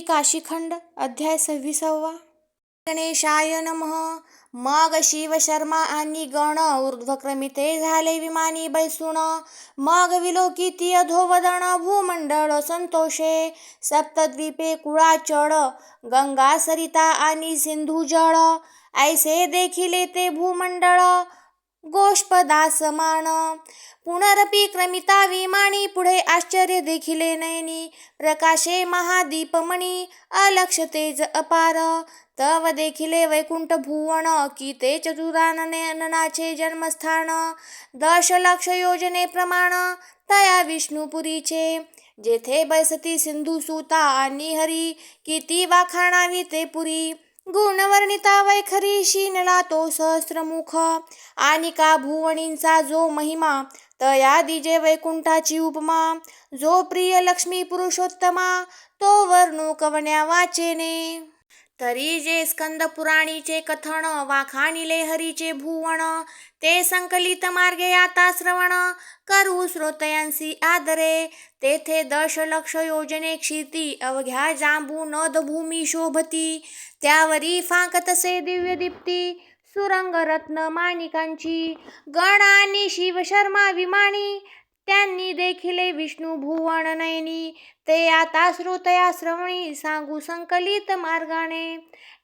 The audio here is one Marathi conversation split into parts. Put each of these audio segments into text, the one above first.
श्री काशीखंड अध्याय सव्वीसावा. गणेशाय नमः. मग शिव शर्मा आणि गण ऊर्ध्वक्रमिते झाले विमानी बैसून मग विलोकिती अधोवदन भूमंडळ संतोषे. सप्तद्वीपे कुळाचळ गंगा सरिता आणि सिंधू जळ. ऐसे देखिले ते भूमंडळ. गोष्पदा समान पुनरपी क्रमिता विमानी पुढे आश्चर्य देखिले नयनी. प्रकाशे महादीपमणी अलक्ष तेज अपार. तव देखिले वैकुंठ भुवन की ते चतुराननाचे जन्मस्थान. दशलक्ष योजने प्रमाण तया विष्णुपुरीचे. जेथे बैसती सिंधू सुता आणि हरी किती वाखाणावी ते पुरी. गुणवर्णिता वैखरी शीनला तो सहस्रमुख. आणि का भुवणींचा जो महिमा तया दिजे वैकुंठाची उपमा. जो प्रिय लक्ष्मी पुरुषोत्तमा तो वर्णू कवण्या वाचेने. तरी जे स्कंद पुराणीचे कथन वाखाणिले हरीचे भुवन ते संकलित मार्गे आता श्रवण करू श्रोतयांसी आदरे. तेथे दशलक्ष योजने क्षिती अवघ्या जांबू नदभूमी शोभती. त्यावरी फांकतसे दिव्य दीप्ती सुरंगरत्न माणिकांची गण आणि शिवशर्मा विमानी त्यांनी देखिले विष्णू भुवन नयनी ते आता श्रोतया श्रवणी सांगू संकलित मार्गाने.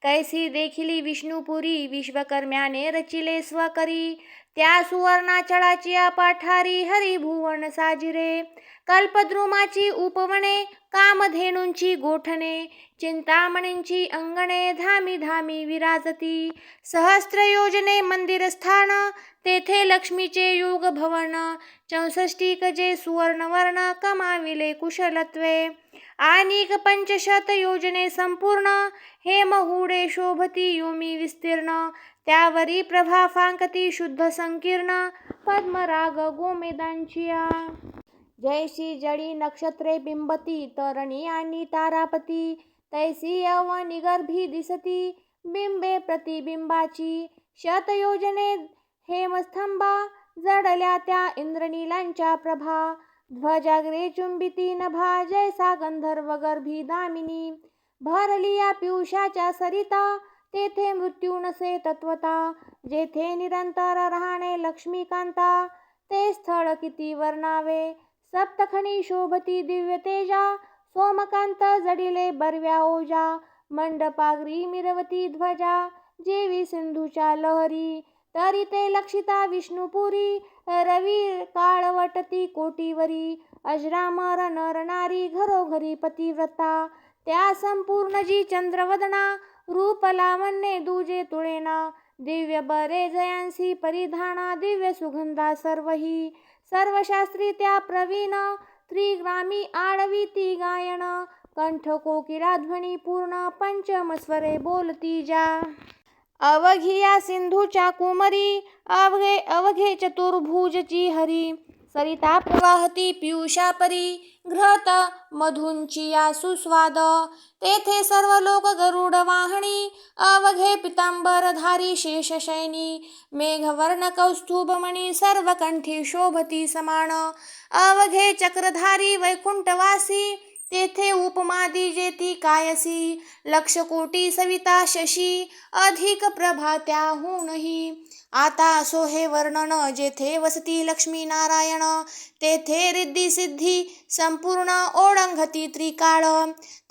कैसी देखिली विष्णुपुरी विश्वकर्म्याने रचिले स्वकरी त्या सुवर्णाचळाची अपाठारी हरिभुवन साजिरे कल्पद्रुमाची उपवने कामधेनूंची गोठणे चिंतामणींची अंगणे धामी धामी विराजती. सहस्त्र योजने मंदिरस्थान तेथे लक्ष्मीचे योग भवन. चौसष्टी कजे सुवर्णवर्ण कमाविले कुशलत्वे. आणिक पंचशत योजने संपूर्ण हे महुडे शोभती योमी विस्तीर्ण. त्यावरी प्रभा फांकती शुद्ध संकीर्ण. पद्मराग गोमेदांचिया. जैशी जडी नक्षत्रे बिंबती तरणी आणि तारापती तैसी यवनिगर्भी दिसती बिंबे प्रतिबिंबाची शतयोजने हेमस्तंभा जडल्या त्या इंद्रनीलांच्या प्रभा ध्वजाग्रे चुंबिती नभा जैसा गंधर्व गर्भी दामिनी भरली या पियुषाच्या सरिता तेथे मृत्यू नसे तत्वता जेथे निरंतर राहणे लक्ष्मीकांता ते स्थळ किती वर्णावे सप्तखणी शोभती दिव्य तेजा सोमकांत जडिले बरव्या ओजा मंडपाग्री मिरवती ध्वजा जेवी सिंधूच्या लहरी तरी ते लक्षिता विष्णुपुरी रवी काळवटती कोटीवरी अजरामर नर नारी घरोघरी पतिव्रता त्या संपूर्ण जी चंद्रवदना रूप लावण्ये दुजे तुळेना दिव्य बरे जयांसी परिधाना दिव्य सुगंधा सर्वही सर्वशास्त्री त्या प्रवीण त्रिग्रामी आडवी ती गायन कंठ कोकिळा ध्वनी पूर्ण पंचमस्वरे बोलती जा. अवघिया सिंधूच्या कुमरी अवघे अवघे चतुर्भुजची हरी सरिता प्रवाहती पियुषा परी घृत मधुंची या सुस्वाद तेथे सर्व लोक गरुड वाहणी अवघे पितांबरधारी शेषशैनी मेघवर्ण कौस्तुभमणी सर्व कंठी शोभती समान अवघे चक्रधारी वैकुंठवासी तेथे उपमादी जेती कायसी. लक्ष कोटी सविता शशी अधिक प्रभा त्याहूनही. आता असो हे वर्णन जेथे वसती लक्ष्मी नारायण तेथे रिद्धी सिद्धी संपूर्ण ओळंघती त्रिकाळ.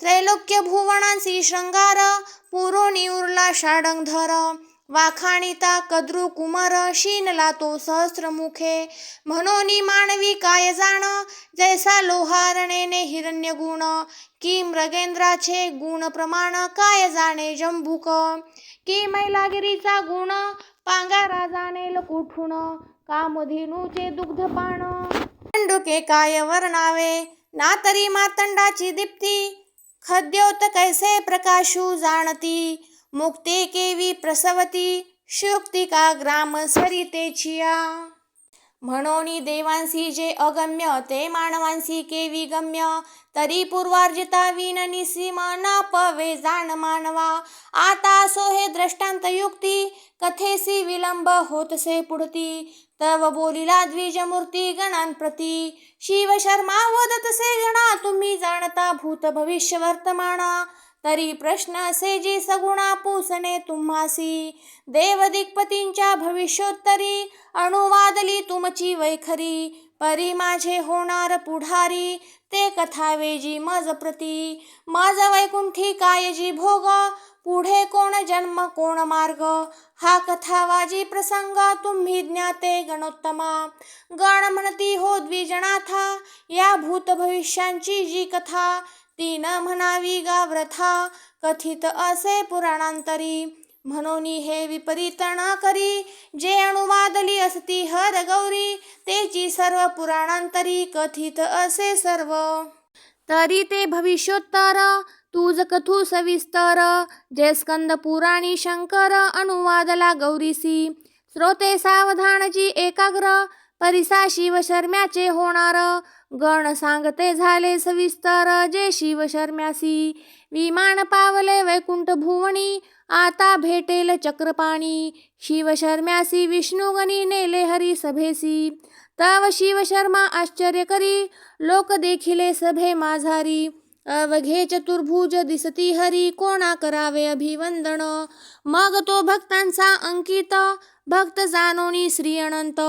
त्रैलोक्य भुवनांसी शृंगार पुरोणी उरला षाडंगधर वाखाणिता कद्रू कुमर शीनला तो सहस्रमुखे. म्हणोनी मानवी काय जाण? जैसा लोहारणेने हिरण्य गुण की मृगेंद्राचे गुण प्रमाण काय जाणे जंबुक? की मैलागिरीचा गुण? पांगा राजाने कुठून कामधेनूचे दुग्धपान तंडुके काय वर्णावे? ना तरी मातंडाची दीप्ती. खद्योत कैसे प्रकाशू जाणती? मुक्ते केवी प्रसवती शुक्तिका ग्राम सरितेचिया म्हणून देवांसी जे अगम्य ते मानवांसी केवी गम्य. तरी पूर्वार्जिता विन निसीम न पवे जाण मानवा. आता सोहे दृष्टांत युक्ती कथेसी विलंब होतसे पुढती. तव बोलिला द्विजमूर्ती गणांप्रती शिव शर्मा वदतसे गणा तुम्ही जाणता भूत भविष्य वर्तमाना. तरी प्रश्न असे जी सगुणा पूसणे तुम्हासी. देवदिक्पतींच्या भविष्योत्तरी अनुवादली तुमची वैखरी. परी माझे होणार पुढारी ते कथा वेजी मज प्रती. मज वैकुंठी कायजी भोग पुढे कोण जन्म कोण मार्ग. हा कथावाजी प्रसंग तुम्ही ज्ञाते गणोत्तमा. गण म्हणती हो द्विजनाथा या भूत भविष्यांची जी कथा. ती न म्हणावी गाव्रथा कथित असे पुराणांतरी. म्हणून हे विपरीत न करी जे अनुवादली असती हर गौरी तेची सर्व पुराणांतरी कथित असे सर्व. तरी ते भविष्योत्तर तुझ कथू सविस्तर जे स्कंद पुराणी शंकर अनुवादला गौरीसी. श्रोते सावधानजी एकाग्र परिसा शिवशर्म्याचे होणार. गण सांगते झाले सविस्तर. जे शिवशर्म्यासी विमान पावले वैकुंठ भुवनी आता भेटेल चक्रपाणी. शिवशर्म्यासी विष्णुगणी नेले हरी सभेसी तव शिवशर्मा आश्चर्य करी लोक देखिले सभे माझारी अवघे चतुर्भुज दिसती हरी कोणा करावे अभिवंदन? मग तो भक्तांचा अंकित भक्त जाणोनी श्री अनंत.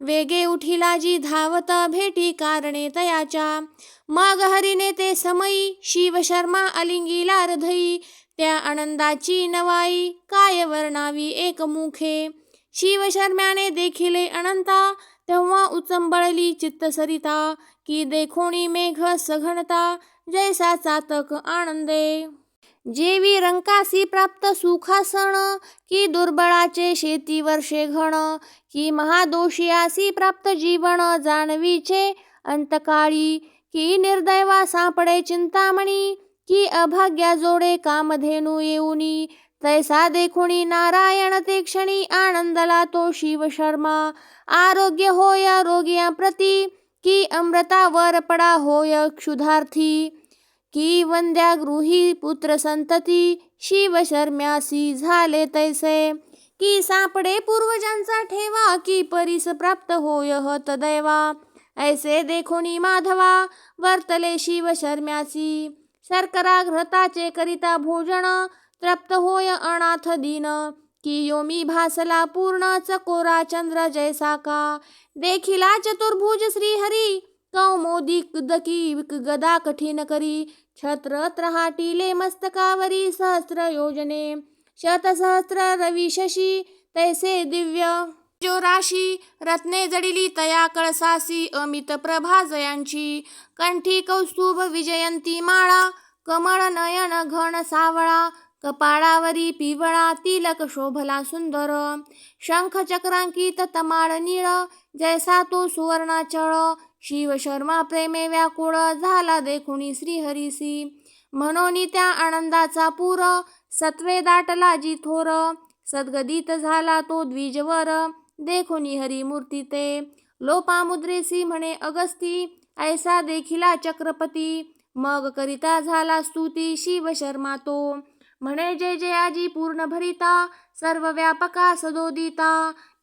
वेगे उठिला जी धावत भेटी कारणे तयाच्या. मग हरीने ते समयी शिवशर्मा अलिंगीला हृदयी त्या आनंदाची नवाई काय वर्णावी एकमुखे शिवशर्म्याने देखिले अनंता तेव्हा उचंबळली चित्तसरिता. की देखोणी मेघ सघनता जैसा चातक आनंदे। जेवी रंकासी प्राप्त सुखासन की दुर्बळाचे शेती वर्षे घण की महादोषियासी प्राप्त जीवन जाणवीचे अंतकाळी की निर्दैवा सापडे चिंतामणी की अभाग्या जोडे कामधेनू येऊनी तैसा देखुणी नारायण ते क्षणी आनंदला तो शिवशर्मा आरोग्य होय रोगिया प्रती की अमृतावर पडा होय क्षुधार्थी की वंद्या गृही पुत्र संतती शिवशर्म्यासी झाले तैसे. की सापडे पूर्वजांचा ठेवा की परीस प्राप्त होय हत दैवा. ऐसे देखोनी माधवा वर्तले शिवशर्म्यासी शर्करा घृताचे करिता भोजन तृप्त होय अनाथ दीन. की योमी भासला पूर्ण चकोरा चंद्र जैसा का देखिला चतुर्भुज श्रीहरी कौमोदी दकी गदा कठीण करी. छत्र त्रहाटिले मस्तकावरी सहस्र योजने. शतसहस्र रवी शशी तैसे दिव्य. जो राशी रत्ने जडिली तया कळसासी अमित प्रभा जयांची. कंठी कौस्तुभ विजयंती माळा कमळ नयन घन सावळा. कपाळावरी पिवळा तिलक शोभला सुंदर. शंख चक्रांकित तमाळ निळ. जैसा तो सुवर्णाचळ शिवशर्मा प्रेमे व्याकुळ. झाला देखुणी श्रीहरिसी. म्हणून त्या आनंदाचा पूर. सत्वे दाटला जी थोर. सद्गदित झाला तो द्विजवर. देखुनी हरिमूर्ती ते. लोपामुद्रेसी म्हणे अगस्ती. ऐसा देखिला चक्रपती. मग करिता झाला स्तुती. शिवशर्मा तो. म्हणे जय जयाजी पूर्ण भरिता सर्व व्यापका सदोदिता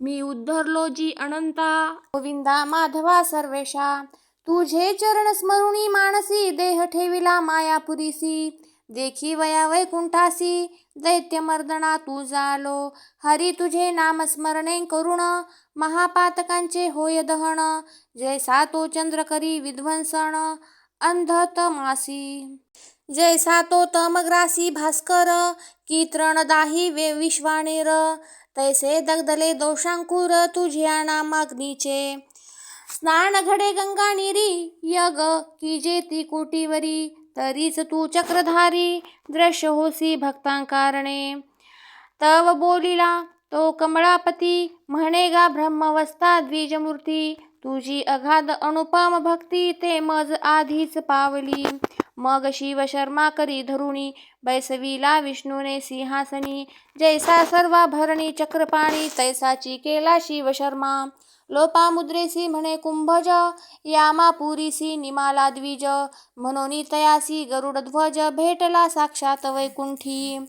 मी उद्धरलो जी अनंता. गोविंदा माधवा सर्वेशा तुझे चरण स्मरुणी मानसी देह ठेविला मायापुरीसी देखी वया वैकुंठासी दैत्यमर्दना तू जालो हरी तुझे नामस्मरणे करुण महापातकांचे होय दहन जैसा तो चंद्र करी विध्वंसन अंधतमासी. जैसा तो तमग्रासी भास्कर की तृणदाही वे विश्वानेर तैसे दगदले दोषांकुर तुझ्या नामाग्नीचे स्नान घडे गंगा निरी यग की जेती कोटीवरी तरीच तू चक्रधारी दृश्य होसी भक्तांकारणे. तव बोलिला तो कमळापती म्हणेगा ब्रह्मवस्था द्विजमूर्ती तुझी अगाध अनुपम भक्ती ते मज आधीच पावली. मग शिवशर्मा करी धरुणी बैसवीला विष्णूने सिंहासनी. जैसा सर्वाभरणी चक्रपाणी तैसाची केला शिवशर्मा लोपामुद्रेसी म्हणे कुंभज यामापुरीसी निमाला द्विज. म्हणून तयासी गरुडध्वज भेटला साक्षात वैकुंठी.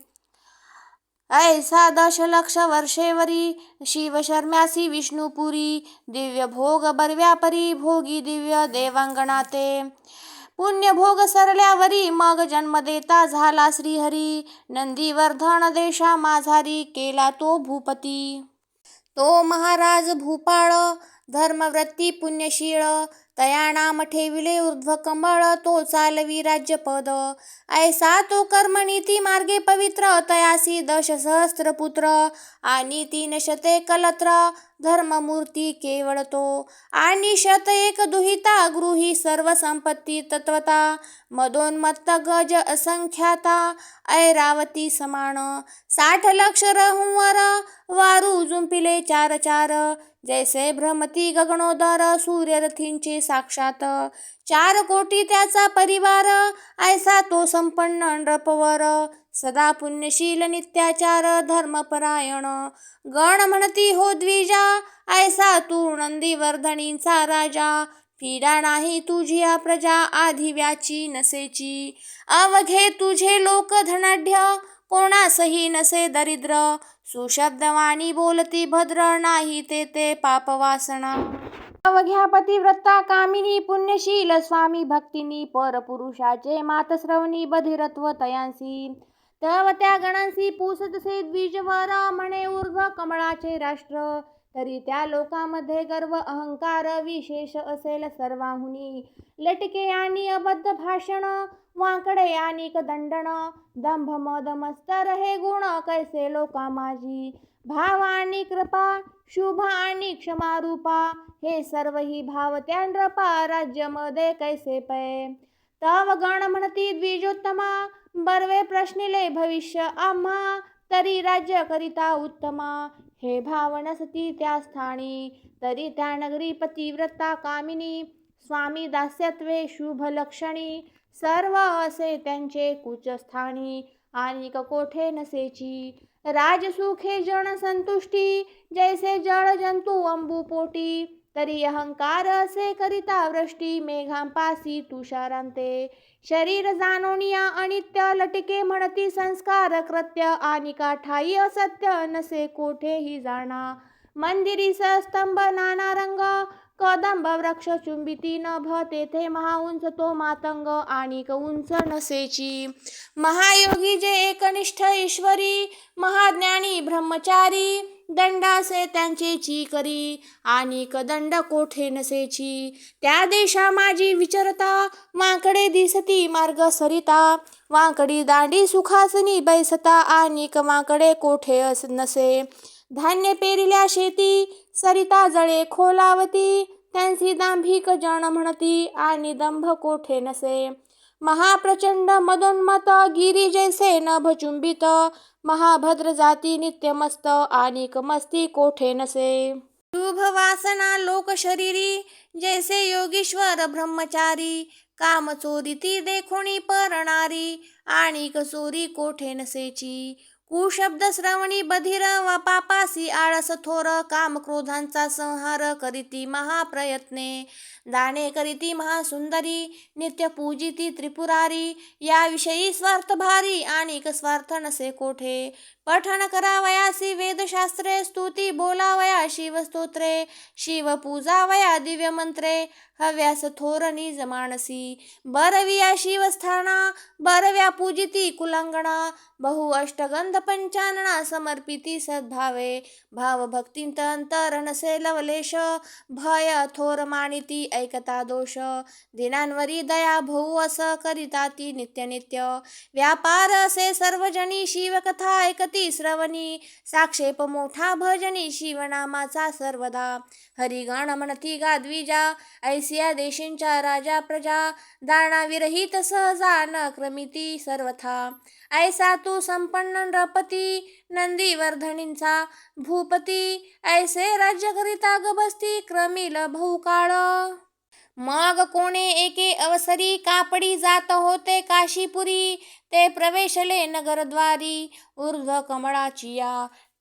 ऐसा दशलक्ष वर्षेवरी शिवशर्म्यासी विष्णुपुरी. दिव्य भोग बरव्यापरी भोगी दिव्य देवांगणाते. पुण्यभोग सरल्यावरी मग जन्म देता झाला श्रीहरी. नंदीवर्धन देशा माझारी केला तो भूपती. तो महाराज भूपाळ धर्मवृत्ती पुण्यशीळ तया नाम ठेविले ऊर्ध्वकमळ तो चालवी राज्यपद. ऐसा तो कर्मनीती मार्गे पवित्र तयासी दश पुत्र आणि तीन शते कलत्र धर्ममूर्ती केवळ तो. आणि शत एक दुहिता गृही सर्व संपत्ती तत्वता. मदोन्मत्त गज असंख्याता ऐरावती समान. साठ लक्ष रहुंवर वारू जुंपिले चार चार. जैसे भ्रमती गगनोदर सूर्यरथींचे साक्षात. चार कोटी त्याचा परिवार ऐसा तो संपन्न नृपवर. सदा पुण्यशील नित्याचार धर्मपरायण. गण म्हणती हो द्विजा ऐसा तू नंदीवर्धनींचा राजा. पीडा नाही तुझी प्रजा आधिव्याची नसेची. अवघे तुझे लोक धनाढ्य कोणासही नसे दरिद्र. सुशब्दवाणी बोलती भद्र नाही ते ते पापवासना अवघ्या पतिव्रता कामिनी पुण्यशील स्वामी भक्तिनी परपुरुषाचे मातश्रवणी बधिरत्व तयांसी. तव त्या गणांसी पुसतसे द्विजवर म्हणे ऊर्ध्व कमळाचे राष्ट्र. तरी त्या लोकामध्ये गर्व अहंकार विशेष असेल सर्वाहुनी लटके आणि अबद्ध भाषण वाकडे आणि दंडण दंभ मद मस्तर हे गुण कैसे लोका माझी भाव आणि कृपा शुभ आणि क्षमारूपा हे सर्व ही भाव त्या नृपा राज्यमध्ये कैसे पै? तव गण म्हणती द्विजोत्तमा बर्वे प्रश्निले भविष्य आम्हा तरी राज्य करिता उत्तमा. हे भाव सती त्या स्थानी तरी त्या नगरी पतिव्रता कामिनी स्वामी दास्यत्वे शुभ लक्षणी सर्व असे त्यांचे कुचस्थानी आणि कोठे नसेची. राजसुखे जन संतुष्टी जैसे जळ जंतू अंबू पोटी तरी अहंकार असे करिता वृष्टी मेघांपासी तुषारांते. शरीर जाणोनिया अनित्य लटिके म्हणती संस्कार कृत्य आणि ठाई असत्य नसे कोठेही जाणा. मंदिरी स्तंभ नाना रंग कदंब वृक्ष चुंबिती नभ तेथे महाउंच तो मातंग आणि उंच नसेची. महायोगी जे एकनिष्ठ ईश्वरी महाज्ञानी ब्रह्मचारी दंडासे त्यांचे चीकरी आणि दंड कोठे नसेची. त्या देशा माझी विचरता वाकडे दिसती मार्ग सरिता. वाकडी दांडी सुखासनी बैसता आणि वाकडे कोठे अस नसे. धान्य पेरिल्या शेती सरिता जळे खोलावती. त्यांची दांभिक जण म्हणती आणि दंभ कोठे नसे. महाप्रचंड मदोन्मत गिरी जैसे न भचुंबित महाभद्र जाती नित्यमस्त आणि मस्ती कोठे नसे? शुभ वासना लोक शरीरी जैसे योगीश्वर ब्रह्मचारी काम चोरी ती देखोणी परणारी आणि चोरी कोठे नसेची? कुशब्द श्रवणी बधिर व पापासी आळस थोर काम क्रोधांचा संहार करीती महाप्रयत्ने दाणे करीती महासुंदरी नित्य पूजिती त्रिपुरारी याविषयी स्वार्थ भारी आणि स्वार्थ नसे कोठे? पठण करावयासी वेदशास्त्रे स्तुती बोलावया शिवस्तोत्रे शिवपूजावया दिव्यमंत्रे हव्यास थोर निज बरविया शिवस्थाना बरव्या पूजिती कुलंगणा बहु अष्टगंध पंचानना समर्पिती सद्भावे भाव भक्तींत अंतर नसे लवलेश भय थोर मानिती ऐकता दोष. दिनांवरी दया भाऊ असं करिता ती नित्य नित्य व्यापार असे सर्वजणी शिवकथा ऐकती श्रवणी. साक्षेप मोठा भजनी शिवनामाचा सर्वदा. हरिगण म्हणती गाद्विजा ऐसिया देशींच्या राजा प्रजा. दानाविरहित सहजा न क्रमिती सर्वथा. ऐसा तू संपन्न नृपती नंदीवर्धनींचा भूपती ऐसे राज्य करिता गबस्ती क्रमिल बहुकाळ. मग कोणे एके अवसरी कापडी जात होते काशीपुरी ते प्रवेशले नगरद्वारी ऊर्ध्व कमळाची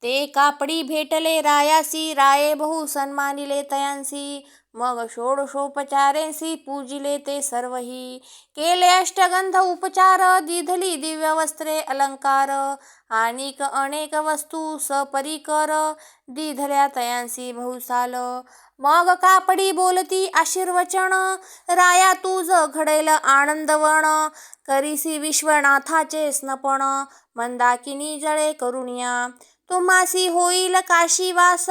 ते कापडी भेटले रायासी राये बहु सन्मानिले तयांसी मग षोडशोपचारेंसी पूजिले ते सर्वही। केले अष्टगंध उपचार दिधली दिव्य वस्त्रे अलंकार आणिक अनेक वस्तू सपरिकर दिधल्या तयांसी बहुसाल मग कापडी बोलती आशीर्वचन राया तुझ घडेल आनंदवण करीसी विश्वनाथाचे स्नपण मंदाकिनी जळे करुणिया। तुम्हासी होईल काशीवास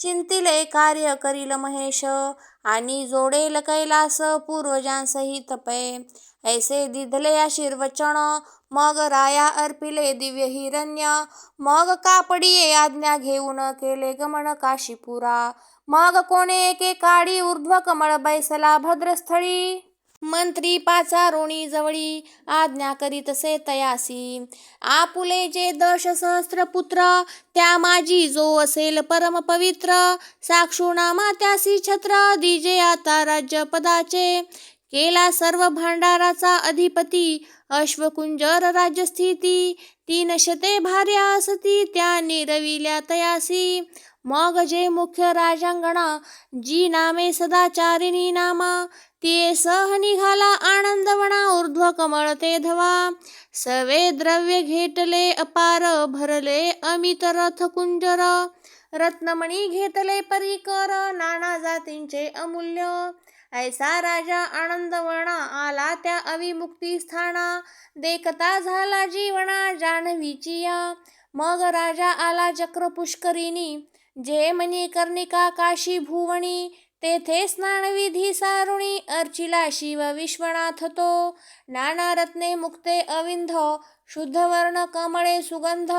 चिंतिले कार्य करील महेश आणि जोडेल कैलास पूर्वजांसहित पै. ऐसे दिधले आशीर्वचन मग राया अर्पिले दिव्य हिरण्य मग कापडिये आज्ञा घेऊन केले गमन काशीपुरा. मग कोणे एके काळी ऊर्ध्व कमळ बैसला भद्रस्थळी? मंत्री पाचारोणी जवळी आज्ञा करीतसे तयासी. आपुले जे दश सहस्त्र पुत्र त्या माझी जो असेल परम पवित्र. साक्षुनामा त्यासी छत्र दिजे आता राज्य पदाचे केला सर्व भांडाराचा अधिपती अश्वकुंजर राज्यस्थिती. तीन शते भार्या असती त्या निरविल्या तयासी. मग जे मुख्य राजांगणा जी नामे सदाचारिणी नामा ते सह निघाला आनंदवणा ऊर्ध्व कमळ ते धवा. सवे द्रव्य घेतले अपार भरले अमित रथ कुंजर रत्नमणी घेतले परिकर नाना जातींचे अमूल्य. ऐसा राजा आनंदवणा आला त्या अविमुक्ती स्थाना. देखता झाला जीवना जान्हवीचिया मग राजा आला चक्र पुष्करिणी जे मनी कर्णिका काशी भुवणी तेथे स्नानविधी सारुणी अर्चिला शिव विश्वनाथ तो. नाना रत्ने मुक्ते अविंध शुद्धवर्ण कमळे सुगंध.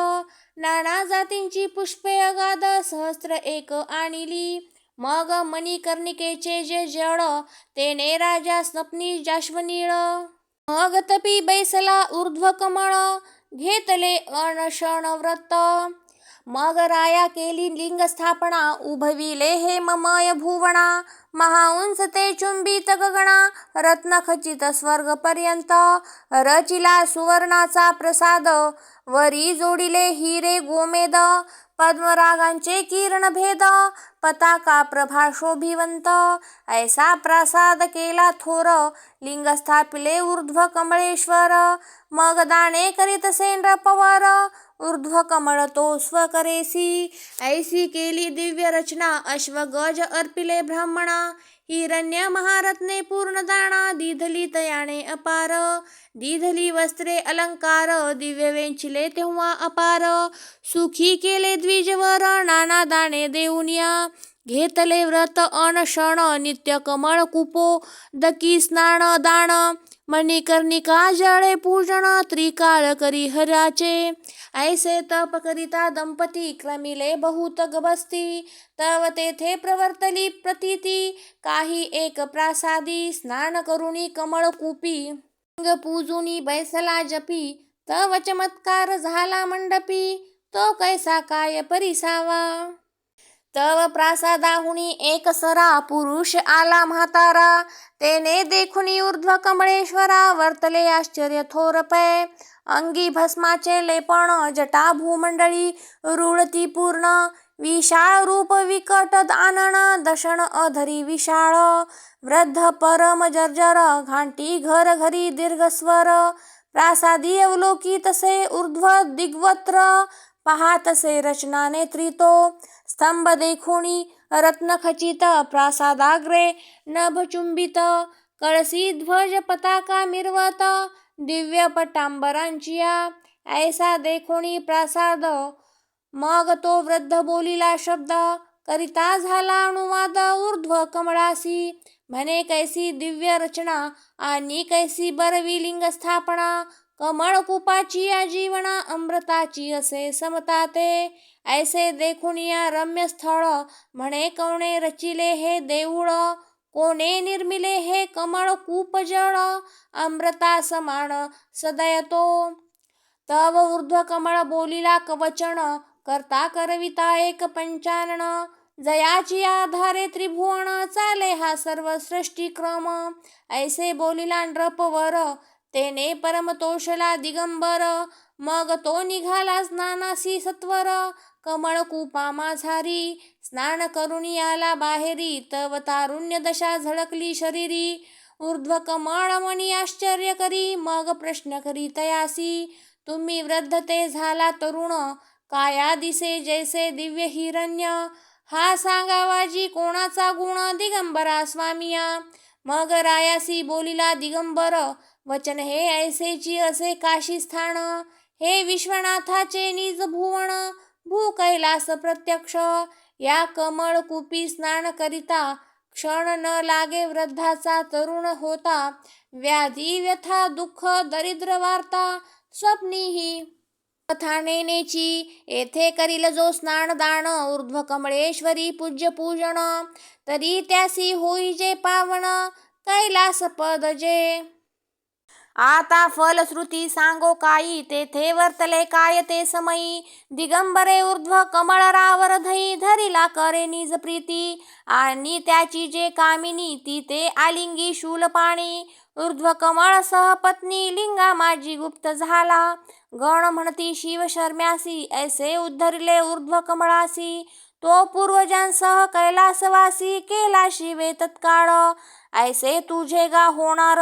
नाना जातींची पुष्पे अगाध सहस्त्र एक आणिली. मग मणिकर्णिकेचे जे जड तेने राजा स्वप्नी जाश्वनीळ. मग तपी बैसला ऊर्ध्व कमळ घेतले अनशन व्रत. मग राया केली लिंग स्थापना उभविले हे ममय भुवना महाउंस ते चुंबित गगणा रत्न खचित स्वर्ग पर्यंत रचिला सुवर्णाचा प्रसाद वरी जोडिले हिरे गोमेद पद्मरागांचे किरण भेद पताका प्रभा शोभिवंत ऐसा प्रसाद केला थोर लिंग स्थापिले ऊर्ध्व कमळेश्वर. मग दाणे करीत सेंद्र पवार ऊर्ध्व कमळ तो स्वकरेसी ऐसी केली दिव्य रचना अश्व गज अर्पिले ब्राह्मणा. हिरण्य महारत्ने पूर्ण दाणा दिधली तयाने अपार. दिधली वस्त्रे अलंकार दिव्य वेंचिले तेव्हा अपार. सुखी केले द्विजवर नाना दाणे देऊनिया घेतले व्रत अनशण नित्य कमळ कुपो दकी स्नान दान मणिकर्णिका जळे पूजन त्रिकाळ करी हराचे ऐसे तप करिता दंपती क्रमिले बहुत गबस्ती तव तेथे प्रवर्तली प्रतीती। काही एक प्रासादी स्नान करुणी कमळ पूजुनी बैसला जपी। तव चमत्कार झाला मंडपी। तो कैसा काय परिसावा। तव प्रासादाहुनी एक सरा पुरुष आला म्हातारा। तेने देखुनी ऊर्ध्व कमळेश्वरा वर्तले आश्चर्य थोर पै अंगी भस्माचे लेपण जटा भूमंडळी रुळती पूर्ण विशाळ रूप विकट दानन दशण अधरी विशाळ वृद्ध परम जर्जर घांटी घर घरी दीर्घस्वर प्रासादी अवलोकी तसे ऊर्ध्व दिग्वत्र पहातसे रचना नेत्रितो स्तंभ देखुणी रत्नखचित प्रासादाग्रे नभचुंबित कळसी ध्वज पताका मिरवत दिव्य पटांबरांचिया ऐसा देखुणी प्रासाद. मग तो वृद्ध बोलिला शब्द करिता झाला अनुवाद ऊर्ध्व कमळासी. म्हणे कैसी दिव्य रचना आणि कैसी बरवी लिंग स्थापना. कमळ कुपाची या जीवना अमृताची असे समता ते. ऐसे देखून या रम्य स्थळ म्हणे कोणे रचिले हे देऊळ. कोणे निर्मिले हे कमळ कूप जळ अमृता समान सदयतो तव ऊर्ध्व कमळ बोलिला कवचन करता करविता एक पंचानन. जयाची आधारे त्रिभुवन चाले हा सर्व सृष्टी क्रम. ऐसे बोलिला नृपवर तेने परमतोषला दिगंबर. मग तो निघाला स्नानासी सत्वर. कमळ कुपा माझारी. स्नान करुणी आला बाहेरी. तव तारुण्य दशा झळकली शरीरी. ऊर्ध्व कमळ मणी आश्चर्य करी. मग प्रश्न करी तयासी. तुम्ही वृद्ध ते झाला तरुण. काया दिसे जैसे दिव्य हिरण्य. हा सांगावाजी कोणाचा गुण. दिगंबरा स्वामिया. मग रायासी बोलिला दिगंबर वचन हे ऐसेची असे काशी स्थान. हे विश्वनाथाचे निज भुवन. भू कैलास प्रत्यक्ष या कमळ कुपी स्नान करिता क्षण न लागे वृद्धाचा तरुण होता व्याधी व्यथा दुःख दरिद्र वार्ता स्वप्नीही. कथा नेनेची येथे करील जो स्नान दान ऊर्ध्व कमळेश्वरी पूज्य पूजन तरी त्यासी होई जे पावन कैलास पद जे. आता फलश्रुती सांगो काही तेथे वर्तले काय ते समयी दिगंबरे ऊर्ध्व कमळरावर धई धरिला करे निज प्रीती. आणि त्याची जे कामिनी ती ते आलिंगी शूलपाणी ऊर्ध्व कमळ सहपत्नी लिंगा माझी गुप्त झाला. गण म्हणती शिव शर्म्यासी ऐसे उद्धरिले ऊर्ध्व कमळासी. तो पूर्वजांसह कैलासवासी केला शिवे तत्काळ. ऐसे तुझे गा होणार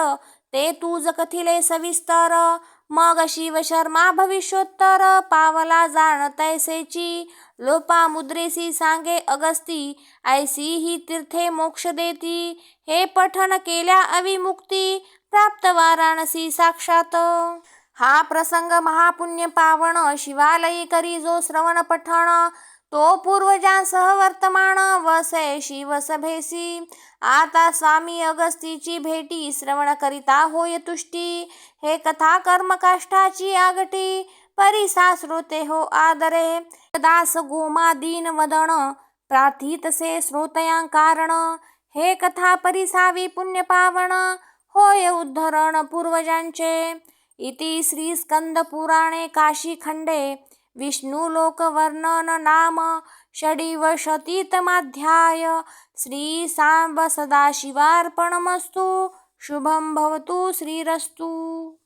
ते तुझ कथिले सविस्तर. मग शिवशर्मा भविष्योत्तर. पावला जाण तैसेची लोपा मुद्रेसी सांगे अगस्ती. ऐसी ही तीर्थे मोक्ष देती. हे पठन केल्या अविमुक्ती. प्राप्त वाराणसी साक्षात. हा प्रसंग महापुण्य पावण. शिवालयी करी जो श्रवण पठण. तो पूर्वजांसह वर्तमान वसे शिवसभेसी आता स्वामी अगस्तीची भेटी श्रवण करिता होय तुष्टी. हे कथा कर्मकाष्ठाची आगटी परिसा श्रोते हो आदरे. दास गोमा दीन वदन प्रार्थितसे श्रोतयां कारण. हे कथा परिसावी पुण्य पावन होय उद्धरण पूर्वजांचे. इति श्री स्कंद पुराणे काशीखंडे विष्णुलोकवर्णन नाम षडिवशतीतमाध्याय श्री सदाशिवार्पणमस्तु शुभं भवतु श्रीरस्तु